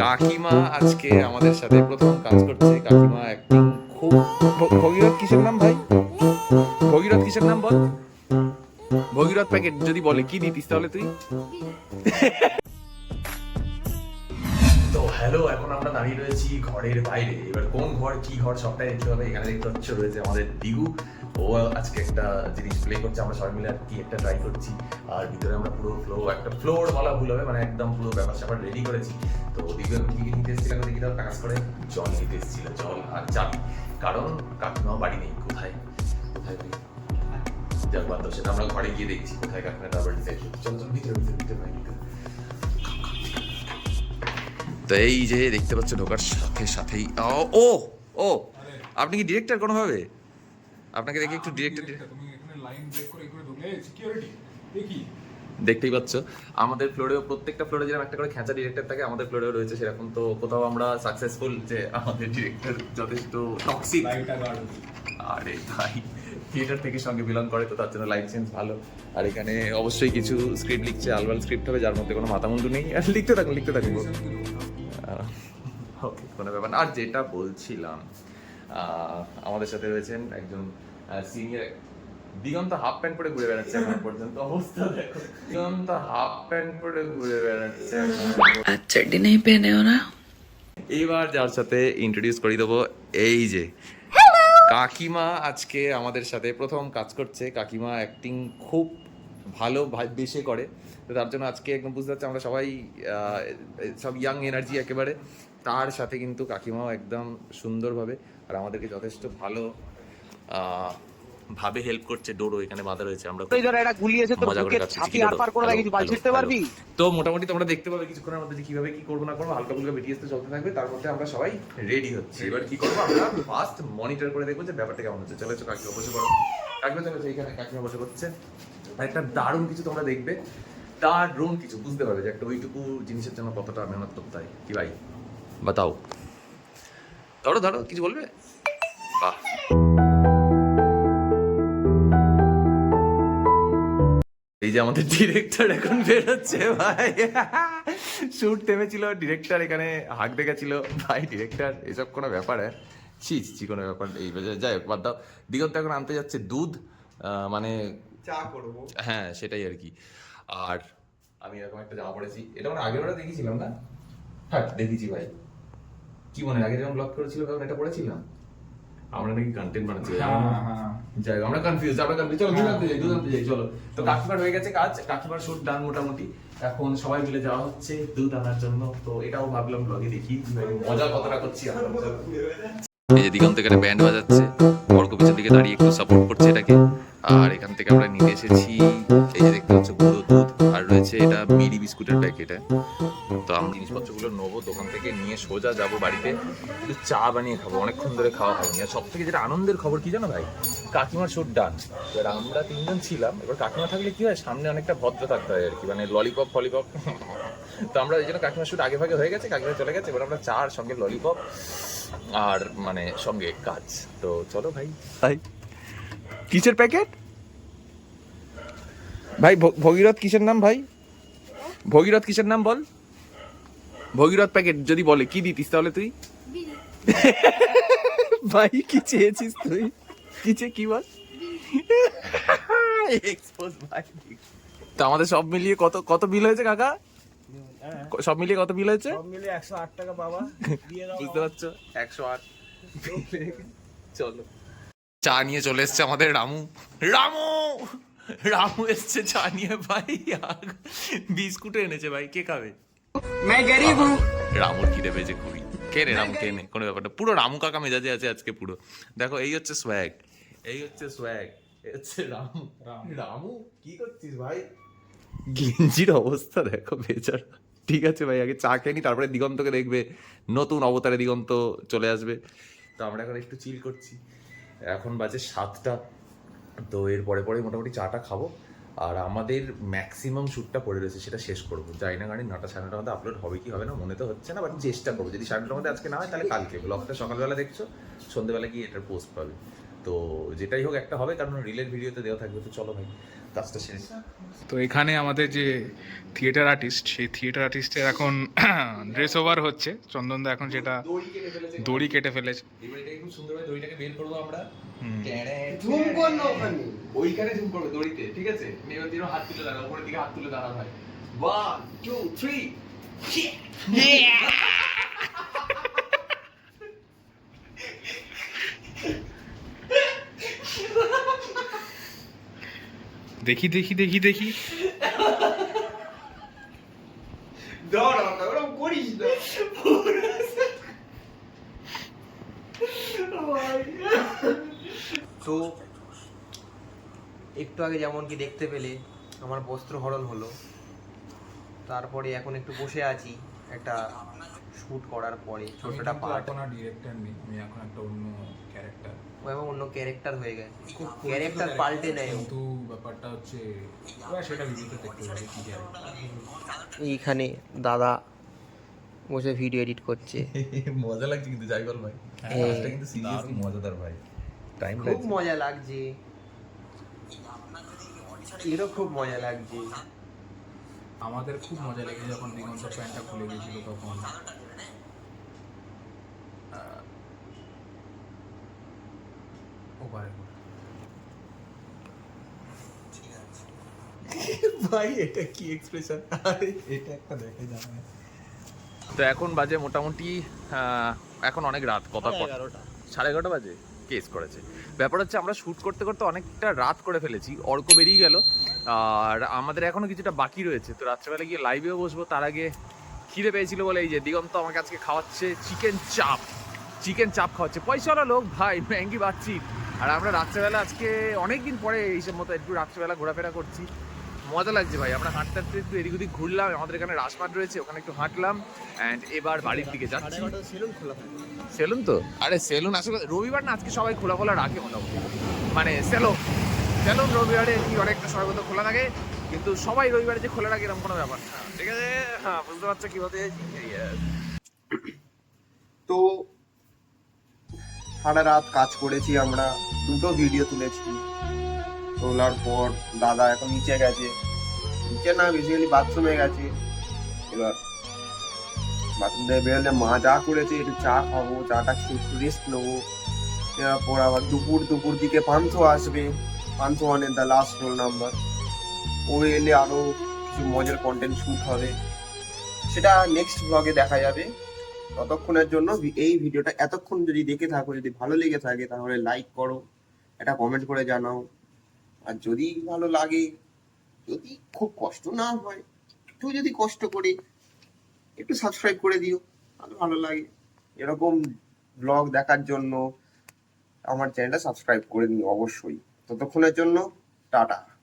কাকিমা আজকে আমাদের সাথে প্রথম কাজ করছে। কাকিমা খুব ভগীরথ কিসের নাম ভাই? ভগীরথ কিসের নাম বল? ভগীরথ প্যাকেট যদি বলে, কি দিতিস তাহলে তুই? তো হ্যালো এখন আমরা দাঁড়িয়ে রয়েছি ঘরের বাইরে। এবার কোন ঘর, কি ঘর, সবটাই দেখতে হবে। এখানে দেখতে হচ্ছে রয়েছে আমাদের দিগু। ও আজকে একটা জিনিস প্লে করছে আমরা সবাই মিলে আর কি একটা ট্রাই করছি। আর ভিতরে আমরা পুরো ফ্লো একটা ফ্লোর বলা ভুল হবে মানে একদম পুরো ব্যাপার স্যাপার রেডি করেছি। তো দিগু এখন কি নিতে এসেছিলাম দেখি দাও কাজ করে জল নিতে এসেছিল জল আর চাবি। কারণ কাকিমাও বাড়ি নেই কোথায়? কোথায় যাক দাও, সেটা আমরা ঘরে গিয়ে দেখছি কোথায় কাকিমা তারপর চলো চলো ভিতরে ভিতরে ভিতরে ভিতরে। তো এই যে দেখতে পাচ্ছ ঢোকার সাথে সাথেই ও ও আপনি কি ডিরেক্টর কোনোভাবে? আপনাকে দেখি একটু ডিরেক্টর তুমি এখানে লাইন ব্রেক করে করে ঢুকলে সিকিউরিটি দেখি। দেখতেই পাচ্ছ। আমাদের ফ্লোরেও প্রত্যেকটা ফ্লোরে যেরকম একটা করে খেঁচা ডিরেক্টর থাকে আমাদের ফ্লোরেও রয়েছে সেরকম। তো কোথাও আমরা সাকসেসফুল যে আমাদের ডিরেক্টর যথেষ্ট টক্সিক আরে ভাই থিয়েটার থেকে সঙ্গে বিলং করে তো তার জন্য লাইট সেন্স ভালো। আর এখানে অবশ্যই কিছু স্ক্রিপ্ট লিখছে আলবাল স্ক্রিপ্ট হবে যার মধ্যে কোনো মাথামুন্ডু নেই। আর লিখতে থাকুন লিখতে থাকুন। ওকে কোনো ব্যাপার না। আর যেটা বলছিলাম আমাদের সাথে রয়েছেন একজন সিনিয়র দিগন্ত হাফ প্যান্ট পরে ঘুরে বেড়াচ্ছে এখন পর্যন্ত। অবস্থা দেখো দিগন্ত হাফ প্যান্ট পরে ঘুরে বেড়াচ্ছে চড্ডি আচ্ছা, নেই পেনেও না এইবার যার সাথে ইন্ট্রোডিউস করে দেবো এই যে। কাকিমা আজকে আমাদের সাথে প্রথম কাজ করছে। কাকিমা অ্যাক্টিং খুব ভালো বেশে করে। তো তার জন্য আজকে একদম বুঝতে পারছি আমরা সবাই সব ইয়াং এনার্জি একেবারে। তার সাথে কিন্তু কাকিমাও একদম সুন্দরভাবে আর আমাদেরকে যথেষ্ট ভালো ভাবে হেল্প করছে ডোরো এখানে বাঁধা রয়েছে আমরা খুব এই ধর একটা গুলি মজা করে বুকের কাটছি, আর পার করে বাল হ্যালো। পারবি? তো মোটামুটি তোমরা দেখতে পাবে কিছুক্ষণের মধ্যে কীভাবে কি করব না করব হালকা ফুলকা বিটিএস তো চলতে থাকবে তার মধ্যে আমরা সবাই রেডি হচ্ছি। এবার কি করব আমরা ফার্স্ট মনিটর করে দেখব যে ব্যাপারটা কেমন হচ্ছে। চলে কাকিমা বসে পড়ো। কাকিমা চলে এসো, এইখানে কাকিমা বসে করছে একটা দারুণ কিছু তোমরা দেখবে। দারুণ কিছু বুঝতে পারবে যে একটা ওইটুকু জিনিসের জন্য কতটা মেহনত করতে হয় কি ভাই? বাতাও। ধরো ধরো কিছু বলবে? বাহ। এই যে আমাদের ডিরেক্টর এখন বেরোচ্ছে ভাই। শুট থেমেছিল ডিরেক্টর এখানে হাঁক দেখেছিল। ভাই ডিরেক্টর এসব কোনো ব্যাপার হ্যাঁ? ছি ছি, কোনো ব্যাপার এই যাই হোক বাদ দাও। দিগন্ত এখন আনতে যাচ্ছে দুধ আহ, মানে চা করব। হ্যাঁ সেটাই আর কি। আর আমি এরকম একটা জামা পড়েছি এটা মানে আগের দেখেছিলাম না? হ্যাঁ দেখেছি ভাই। কি মনে হয়, আগে যখন ব্লগ করেছিল তখন এটা পড়েছিলাম? আমরা নাকি কন্টেন্ট বানাচ্ছি। আমরা- হ্যাঁ। যাই আমরা কনফিউজ আমরা কনফিউজ চলো দুধ যাই? দুধ যাই? চলো। তো কাকিমার হয়ে গেছে কাজ কাকিমার শুট ডান মোটামুটি। এখন সবাই মিলে যাওয়া হচ্ছে দুধ আনার জন্য। তো এটাও ভাবলাম ব্লগে দেখি মজা কতটা করছি আমরা। এই যে দিগন্ত এখানে ব্যান্ড বাজাচ্ছে বড় পিছন দিকে দাঁড়িয়ে একটু সাপোর্ট করছে এটাকে। আর এখান থেকে আমরা নিয়ে এসেছি এই যে দেখতে পাচ্ছ গুঁড়ো দুধ, আর রয়েছে এটা মিরি বিস্কুটের প্যাকেট। তো আমি জিনিসপত্রগুলো নেব দোকান থেকে নিয়ে সোজা যাব বাড়িতে, একটু চা বানিয়ে খাব, অনেকক্ষণ ধরে খাওয়া হয়নি। আর সব থেকে যেটা আনন্দের খবর কি জানো ভাই? কাকিমার শুট ডান এবার আমরা তিনজন ছিলাম, এবার কাকিমা থাকলে কি হয়? সামনে অনেকটা ভদ্র থাকতে হয় আর কি মানে ললিপপ ফলিপপ তো আমরা এই জন্য কাকিমার শুট আগে ভাগে হয়ে গেছে, কাকিমা চলে গেছে, এবার আমরা চার সঙ্গে ললিপপ আর মানে সঙ্গে কাজ। তো চলো ভাই। তাই কিসের প্যাকেট ভাই ভগীরথ কিসের নাম ভাই? ভগীরথ কিসের নাম বল? ভগীরথ প্যাকেট যদি বলে কি দিতিস তাহলে তুই? ভাই কি চেয়েছিস তুই? কি চেয়ে কি বল? এক্সপোজ ভাই। তো আমাদের সব মিলিয়ে কত কত বিল হয়েছে কাকা? সব মিলিয়ে কত বিল হয়েছে? সব মিলে একশো আট টাকা বাবা। বুঝতে পারছ? একশো আট। চলো। চা নিয়ে চলে এসছে আমাদের রামু। রামু! রামু এসছে চা নিয়ে ভাই আর বিস্কুট এনেছে ভাই কে খাবে? রামুর খিদে পেয়েছে খুবই। কে রে রাম কে নে? কোনো ব্যাপারটা। পুরো রামু কাকা মেজাজে আছে আজকে পুরো। দেখো এই হচ্ছে সোয়াগ এই হচ্ছে সোয়াগ হচ্ছে রামু। রামু কি করছিস ভাই? গিঞ্জির অবস্থা দেখো বেচারা ঠিক আছে ভাই আগে চা খেয়ে নি তারপরে দিগন্তকে দেখবে। নতুন অবতারে দিগন্ত চলে আসবে। তো আমরা এখন একটু চিল করছি। এখন বাজে সাতটা। তো এর পরে পরে মোটামুটি চাটা খাব। আর আমাদের ম্যাক্সিমাম শ্যুটটা পড়ে রয়েছে, সেটা শেষ করব। যাই না গাড়ি নটা সাড়ে নটার মধ্যে আপলোড হবে কি হবে না, মনে তো হচ্ছে না বাট চেষ্টা করব। যদি সাড়ে নটার মধ্যে আজকে না হয়, তাহলে কালকে। ব্লগটা সকালবেলা দেখছ সন্ধ্যেবেলা গিয়ে এটার পোস্ট পাবে। তো যেটাই হোক একটা হবে, কারণ রিলের ভিডিওতে দেওয়া থাকবে। তো চলো ভাই। কাজটা সেরে তো এখানে আমাদের যে থিয়েটার আর্টিস্ট সেই থিয়েটার আর্টিস্টের এখন ড্রেস ওভার হচ্ছে। চন্দনদা এখন যেটা দড়ি কেটে ফেলেছে। খুব সুন্দরভাবে দড়িটাকে বের করব আমরা। ঝুম কর ওখানে। ওইখানে ঝুম করবে দড়িতে ঠিক আছে? এবার দিনও হাত তুলে উপরের দিকে হাত তুলে ভাই। ওয়ান টু থ্রি দেখি দেখি দেখি দেখি। না। তো একটু আগে যেমন কি দেখতে পেলে আমার বস্ত্র হরণ হলো। তারপরে এখন একটু বসে আছি একটা শুট করার পরে ছোটটা পার্ট এখন ডিরেক্টর নেই আমি এখন একটা অন্য ক্যারেক্টার ও অন্য ক্যারেক্টার হয়ে গেছে। ক্যারেক্টার পাল্টে নেয়। কিন্তু ব্যাপারটা হচ্ছে সেটা ভিডিওতে দেখতে পাবে কি এইখানে দাদা বসে ভিডিও এডিট করছে। মজা লাগছে কিন্তু যাই বল ভাই। হ্যাঁ। কাজটা কিন্তু সিরিয়াসলি মজাদার ভাই। টাইম খুব মজা লাগছে। এরও খুব মজা লাগছে। আমাদের খুব মজা লেগেছে যখন দিগন্ত প্যান্টটা খুলে গিয়েছিল তখন। ওপারে ভাই এটা কি এক্সপ্রেশন এটা একটা দেখে জানা তো এখন বাজে মোটামুটি এখন অনেক রাত কথা সাড়ে এগারোটা বাজে কেস করেছে। ব্যাপার হচ্ছে আমরা শ্যুট করতে করতে অনেকটা রাত করে ফেলেছি অর্ক বেরিয়ে গেল। আর আমাদের এখনও কিছুটা বাকি রয়েছে। তো রাত্রেবেলা গিয়ে লাইভেও বসবো তার আগে খিদে পেয়েছিল বলে এই যে দিগন্ত আমাকে আজকে খাওয়াচ্ছে চিকেন চাপ চিকেন চাপ খাওয়াচ্ছে। পয়সাওয়ালা লোক ভাই ম্যাঙ্গি বাচ্চি আর আমরা রাত্রেবেলা আজকে অনেক দিন পরে এইসব মতো একটু রাত্রেবেলা ঘোরাফেরা করছি। মজা লাগছে ভাই আমরা হাঁটতে হাঁটতে একটু এদিক ওদিক ঘুরলাম আমাদের এখানে রাজমাট রয়েছে ওখানে একটু হাঁটলাম অ্যান্ড এবার বাড়ির দিকে যাচ্ছি। সেলুন খোলা সেলুন তো? আরে সেলুন আসলে রবিবার না আজকে সবাই খোলা খোলা রাখে মোটামুটি। মানে সেলুন সেলুন রবিবারে কি অনেকটা সময় মতো খোলা থাকে কিন্তু সবাই রবিবারে যে খোলা রাখে এরকম কোনো ব্যাপার না। ঠিক আছে? হ্যাঁ বুঝতে পারছ কি বলতে চাইছি Yes. তো সারা রাত কাজ করেছি আমরা, দুটো ভিডিও তুলেছি। তোলার পর দাদা এখন নিচে গেছে। নিচে না বেসিক্যালি বাথরুমে গেছে। এবার বাথরুম থেকে বেরোলে মা যা করেছে, একটু চা খাব, চাটা একটু রেস্ট নেব। এরপর আবার দুপুর দুপুর দিকে পান্থ আসবে। পান্থ ওয়ানের দ্য লাস্ট রোল নাম্বার ও এলে আরও কিছু মজার কন্টেন্ট শুট হবে। সেটা নেক্সট ব্লগে দেখা যাবে। ততক্ষণের জন্য এই ভিডিওটা এতক্ষণ যদি দেখে থাকো, যদি ভালো লেগে থাকে, তাহলে লাইক করো, একটা কমেন্ট করে জানাও। আর যদি ভালো লাগে, যদি খুব কষ্ট না হয়, একটু যদি কষ্ট করে, একটু সাবস্ক্রাইব করে দিও, তাহলে ভালো লাগে। এরকম ব্লগ দেখার জন্য আমার চ্যানেলটা সাবস্ক্রাইব করে নিও অবশ্যই। ততক্ষণের জন্য টাটা।